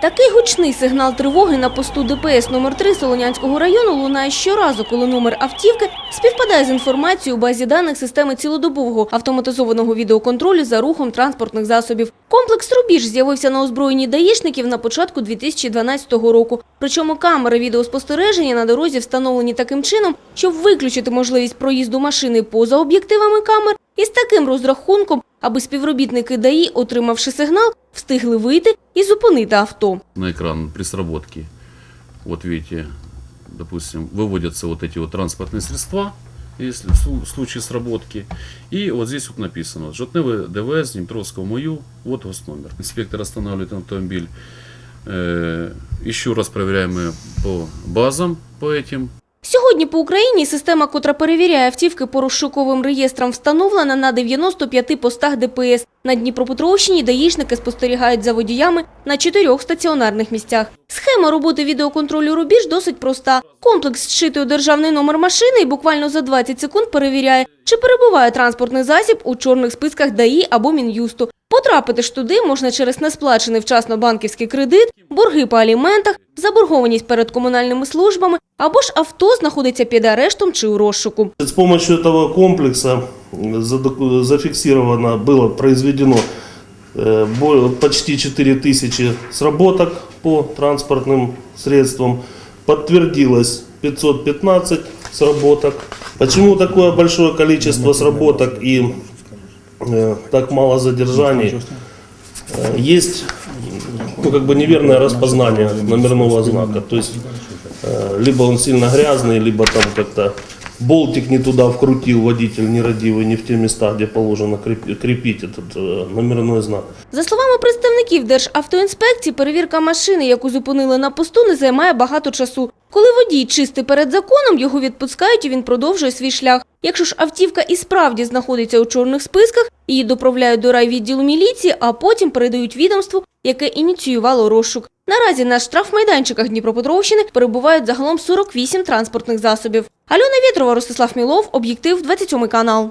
Такий гучний сигнал тривоги на посту ДПС номер 3 Солонянського району лунає щоразу, коли номер автівки співпадає з інформацією у базі даних системи цілодобового автоматизованого відеоконтролю за рухом транспортних засобів. Комплекс «Рубіж» з'явився на озброєнні даїшників на початку 2012 року. Причому камери відеоспостереження на дорозі встановлені таким чином, щоб виключити можливість проїзду машини поза об'єктивами камер і з таким розрахунком, аби співробітники ДАІ, отримавши сигнал, встигли вийти і зупинити авто. на экран при сработке. Вот видите, допустим, выводятся вот эти вот транспортные средства, если в слу- в случае сработки. И вот здесь вот написано Жотневый ДВС, Днепровского МОЮ, вот госномер. Инспектор останавливает автомобиль. Э, Еще раз проверяем мы по базам, по этим. Сьогодні по Україні система, котра перевіряє автівки по розшуковим реєстрам, встановлена на 95 постах ДПС. На Дніпропетровщині даїшники спостерігають за водіями на чотирьох стаціонарних місцях. Схема роботи відеоконтролю «Рубіж» досить проста. Комплекс зчитує державний номер машини і буквально за 20 секунд перевіряє, чи перебуває транспортний засіб у чорних списках ДАІ або Мін'юсту. Потрапити ж туди можна через несплачений вчасно банківський кредит, борги по аліментах, заборгованість перед комунальними службами або ж авто знаходиться під арештом чи у розшуку. С помощью этого комплекса задоку- зафиксировано, было произведено э, бо- почти 4000 сработок по транспортным средствам. Подтвердилось 515 сработок. Почему такое большое количество сработок и э, так мало задержаний? Э, Есть ну, как бы неверное распознание номерного знака. То есть Э, либо он сильно грязный, либо там как-то болтик не туда вкрутил водитель нерадивый, не в те места, где положено креп- крепить этот э, номерной знак. За словами представників Державтоінспекції, перевірка машини, яку зупинили на посту, не займає багато часу. Коли водій чистий перед законом, його відпускають і він продовжує свій шлях. Якщо ж автівка і справді знаходиться у чорних списках, її доправляють до райвідділу міліції, а потім передають відомству, яке ініціювало розшук. Наразі на штрафмайданчиках Дніпропетровщини перебувають загалом 48 транспортних засобів. Альона Вєтрова, Ростислав Мілов, Об'єктив, 27 канал.